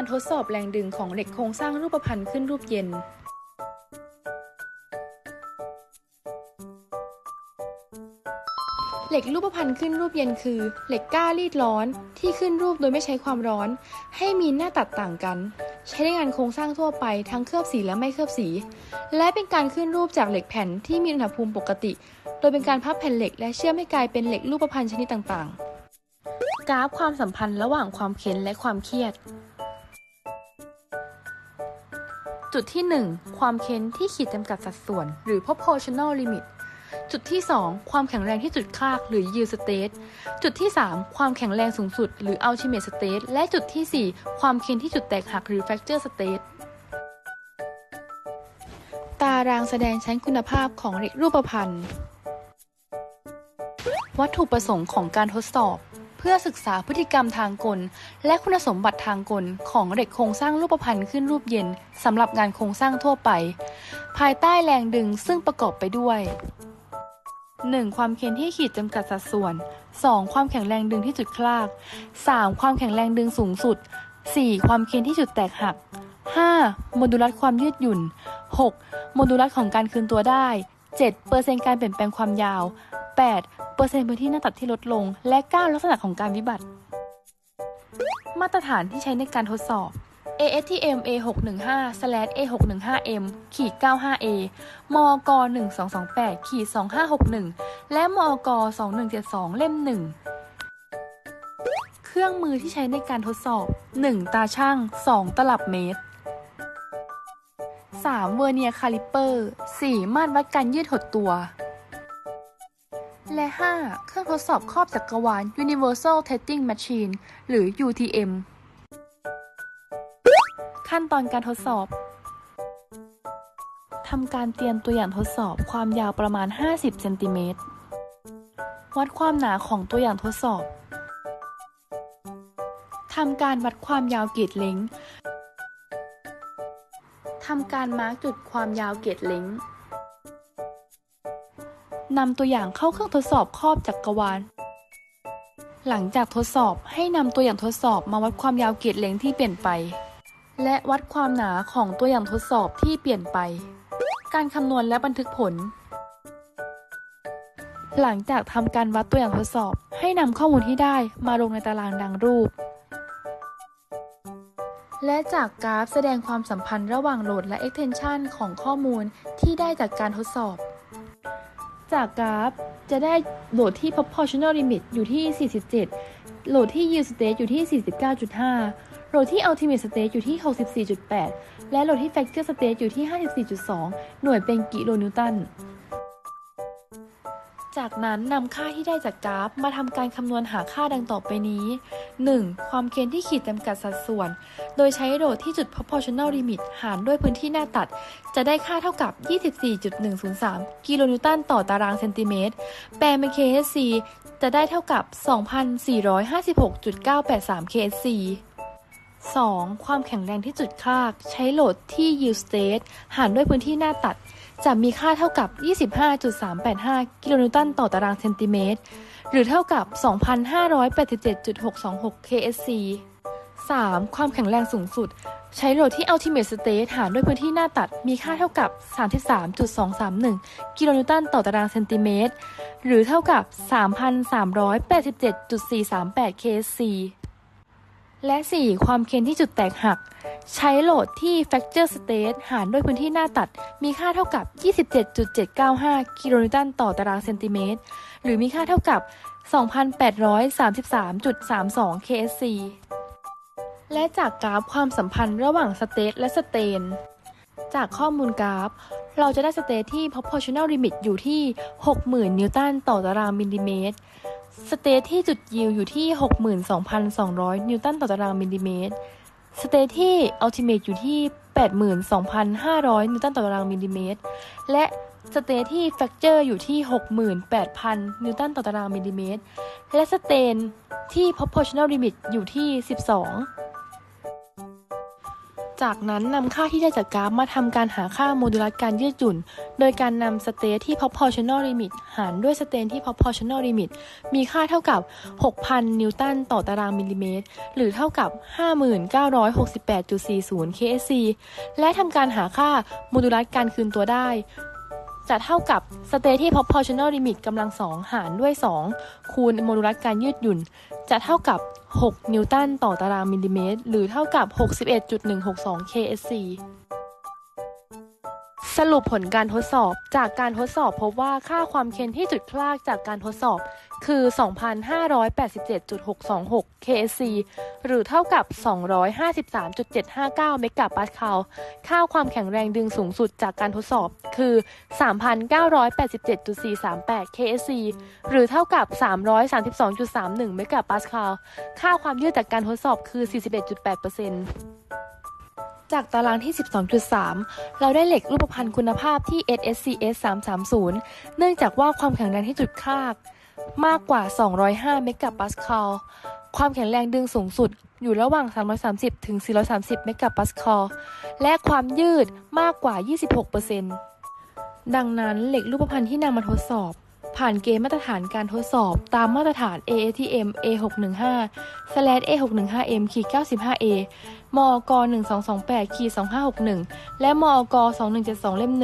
การทดสอบแรงดึงของเหล็กโครงสร้างรูปพรรณขึ้นรูปเย็น เหล็กรูปพรรณขึ้นรูปเย็นคือ เหล็กก้ารีดร้อนที่ขึ้นรูปโดยไม่ใช้ความร้อน ให้มีหน้าตัดต่างกัน ใช้ในงานโครงสร้างทั่วไปทั้งเคลือบสีและไม่เคลือบสี และเป็นการขึ้นรูปจากเหล็กแผ่นที่มีอุณหภูมิปกติ โดยเป็นการพับแผ่นเหล็กและเชื่อมให้กลายเป็นเหล็กรูปพรรณชนิดต่างๆกราฟความสัมพันธ์ระหว่างความเค้นและความเครียด จุดที่ 1 ความเค้นที่ขีดจำกัดสัดส่วน หรือ proportional limit จุดที่ 2 ความแข็งแรงที่จุดคากหรือ yield state จุดที่ 3 ความแข็งแรงสูงสุด หรือ ultimate state และจุดที่ 4 ความเค้นที่จุดแตกหักหรือ fracture state ตารางแสดงชั้นคุณภาพของเหล็กรูปพรรณวัตถุประสงค์ของการทดสอบ เพื่อศึกษาพฤติกรรมทางกล และคุณสมบัติทางกล ของเหล็กโครงสร้างรูปพรรณขึ้นรูปเย็นสำหรับงานโครงสร้างทั่วไป ภายใต้แรงดึงซึ่งประกอบไปด้วย 1. ความเค้นที่ขีดจำกัดสัดส่วน 2. ความแข็งแรงดึงที่จุดคลาก 3. ความแข็งแรงดึงสูงสุด 4. ความเค้นที่จุดแตกหัก 5. โมดูลัสความยืดหยุ่น 6. โมดูลัสของการคืนตัวได้ 7. เปอร์เซ็นต์การเปลี่ยนแปลงความยาว 8. เปอร์เซ็นต์พื้นที่หน้าตัดที่ลดลง และ 9 ลักษณะของการวิบัติ มาตรฐานที่ใช้ในการทดสอบ ASTM A615/A615M ขีด 95A มอก1228ขีด2561 และมอก2172 เล่ม 1 เครื่องมือที่ใช้ในการทดสอบ 1. ตาช่าง 2. ตลับเมตร 3. เวอร์เนียคาลิเปอร์ 4. มาตรวัดการยืดหดตัว และ 5. เครื่องทดสอบครอบจักรวาล Universal Testing Machine หรือ UTM ขั้นตอนการทดสอบทำการเตรียมตัวอย่างทดสอบความยาวประมาณ 50 เซนติเมตร วัดความหนาของตัวอย่างทดสอบทำการวัดความยาวเกจเล้ง ทำการมาร์กจุดความยาวเกจเล้งนำตัวอย่างเข้าเครื่องทดสอบครอบจักรวาล หลังจากทดสอบให้นำตัวอย่างทดสอบมาวัดความยาวเกจเล้งที่เปลี่ยนไป และวัดความหนาของตัวอย่างทดสอบที่เปลี่ยนไป การคำนวณและบันทึกผล หลังจากทำการวัดตัวอย่างทดสอบให้นำข้อมูลที่ได้มาลงในตารางดังรูป และจากกราฟแสดงความสัมพันธ์ระหว่างโหลดและ extension ของข้อมูลที่ได้จากการทดสอบ จากกราฟจะได้โหลดที่ proportional limit อยู่ที่ 47 โหลดที่ yield state อยู่ที่ 49.5 โหลดที่ ultimate state อยู่ที่ 64.8 และโหลดที่ fracture state อยู่ที่ 54.2 หน่วยเป็นกิโลนิวตัน จากนั้นนำค่าที่ได้จากกราฟมาทำการคำนวณหาค่าดังต่อไปนี้ 1. ความเค้นที่ขีดจำกัดสัดส่วน โดยใช้โหลดที่จุด proportional limit หารด้วยพื้นที่หน้าตัด จะได้ค่าเท่ากับ 24.103 กิโลนิวตันต่อตารางเซนติเมตร แปลเป็น KSC จะได้เท่ากับ 2,456.983 KSC 2. ความแข็งแรงที่จุดคาก ใช้โหลดที่ yield state หารด้วยพื้นที่หน้าตัด จะมีค่าเท่ากับ 25.385 กิโลนิวตันต่อตารางเซนติเมตร หรือเท่ากับ 2,587.626 KSC 3. ความแข็งแรงสูงสุด ใช้โหลดที่ ultimate state หารด้วยพื้นที่หน้าตัดมีค่าเท่ากับ 33.231 กิโลนิวตันต่อตารางเซนติเมตร หรือเท่ากับ 3,387.438 KSC และ 4. ความเค้นที่จุดแตกหัก ใช้โหลดที่ fracture state หารด้วยพื้นที่หน้าตัด มีค่าเท่ากับ 27.795 กิโลนิวตันต่อตารางเซนติเมตร หรือมีค่าเท่ากับ 2,833.32 KSC และจากกราฟความสัมพันธ์ระหว่างสเตทและสเตน จากข้อมูลกราฟ เราจะได้สเตทที่ proportional limit อยู่ที่ 60,000 นิวตันต่อตารางมิลลิเมตร สเตทที่จุดยิวอยู่ที่ 62,200 นิวตันต่อตารางมิลลิเมตร สเตทที่อัลติเมตอยู่ที่ 82,500 นิวตันต่อตารางมิลลิเมตร และสเตทที่แฟกเจอร์อยู่ที่ 68,000 นิวตันต่อตารางมิลลิเมตร และสเตนที่ proportional limit อยู่ที่ 12 จากนั้นนำค่าที่ได้จากกราฟมาทำการหาค่าโมดูลัสการยืดหยุ่น โดยการนำสเตทที่ proportional limit หารด้วยสเตทที่ proportional limit มีค่าเท่ากับ 6,000 นิวตันต่อตารางมิลลิเมตร หรือเท่ากับ 5968.40 ksc และทำการหาค่าโมดูลัสการคืนตัวได้ จะเท่ากับสเตที่ proportional limit กำลังสองหารด้วย 2 คูณโมดูลัสการยืดหยุ่น จะเท่ากับ 6 นิวตันต่อตารางมิลลิเมตร หรือเท่ากับ 61.162 ksc สรุปผลการทดสอบจากการทดสอบพบว่าค่าความเค็มที่จุดพลากจากการทดสอบคือ 2,587.626 ksc หรือเท่ากับ 253.759 เมกะปาสคาล ค่าความแข็งแรงดึงสูงสุดจากการทดสอบคือ 3,987.438 ksc หรือเท่ากับ 332.31 เมกะปาสคาล ค่าความยืดจากการทดสอบคือ 41.8% จากตารางที่ 12.3 เราได้เหล็กรูปพรรณคุณภาพที่ SSCS 330 เนื่องจากว่าความแข็งแรงที่จุดคาก มากกว่า 205 เมกะปาสคาล ความแข็งแรงดึงสูงสุดอยู่ระหว่าง 330 ถึง 430 เมกะปาสคาล และความยืดมากกว่า 26%ดังนั้นเหล็กรูปพรรณที่นำมาทดสอบ ผ่านเกณฑ์มาตรฐานการทดสอบตามมาตรฐาน AATM A615/A615M 95A มอก1228 2561 และมอก2172 เล่ม 1